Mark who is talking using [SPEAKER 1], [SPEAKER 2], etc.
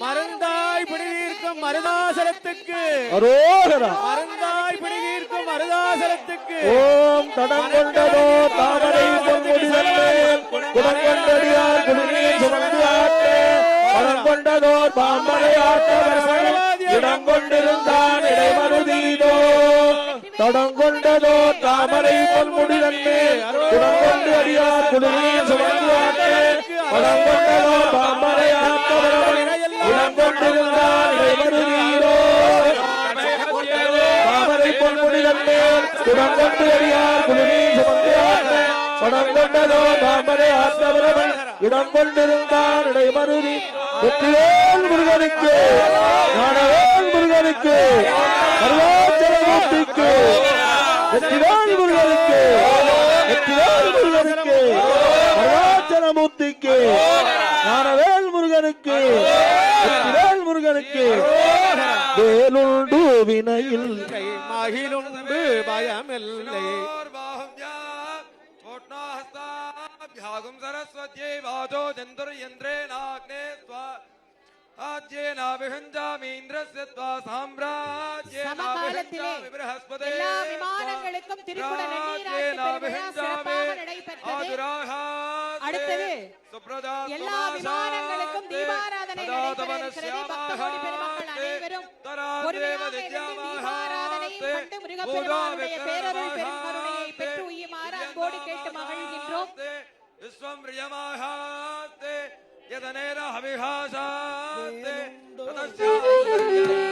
[SPEAKER 1] மருந்தாய் பிடிதீர்க்கும் மருதாசலத்துக்கு.
[SPEAKER 2] அரோகரா.
[SPEAKER 1] மருந்தாய் பிடிதீர்க்கும் மருதாசலத்துக்கு.
[SPEAKER 2] ஓம் தடம் கொண்டதோ தாமரை குடம் கொண்டடியார் குடிநீர் சுமந்து ஆட்ட படம் கொண்டதோ பாம்பரை ஆட்டவர்கள் இடம் கொண்டிருந்தான் இடைமருதீதோ தடம் கொண்டதோ தாமரை பொன்முடிதல்மேல் குடம் கொண்டு அடியார் குடிநீர் சுமந்து ஆட்ட படம் கொண்டதோ பாம்பரை பொன்முடிதன் மேல் குடம் கொண்டு சுமந்து ஆட்ட படம் கொண்டதோ தாமரை ஆட்டவரவன் இடம் கொண்டிருந்தான் இடைமருதி. வெற்றிவேல் முருகனுக்கு ஞானவேல் முருகனுக்கு அருவாச்சலமூர்த்திக்கு வெற்றிவேல் முருகனுக்கு வெற்றிவேல் முருகனுக்கு முருகனுக்கு வெற்றிவேல் முருகனுக்கு
[SPEAKER 3] വിനയിൽ മഹിലുണ്ട് ഭയമില്ലേ ഭാഗം
[SPEAKER 4] സരസ്വത്യേ
[SPEAKER 3] വാചോ ചന്ദ്രയന്ത്രേണാഗ്നേ
[SPEAKER 4] സ്വാ விமானங்களுக்கும் திருக்குடன் நடைபெற்றது அடுத்தது எல்லா விமானங்களுக்கும்
[SPEAKER 3] விஸ்வம் பிரியமாகாத்தே யதனேன ஹவிஹாசாத்தே
[SPEAKER 1] தீர்த்தம்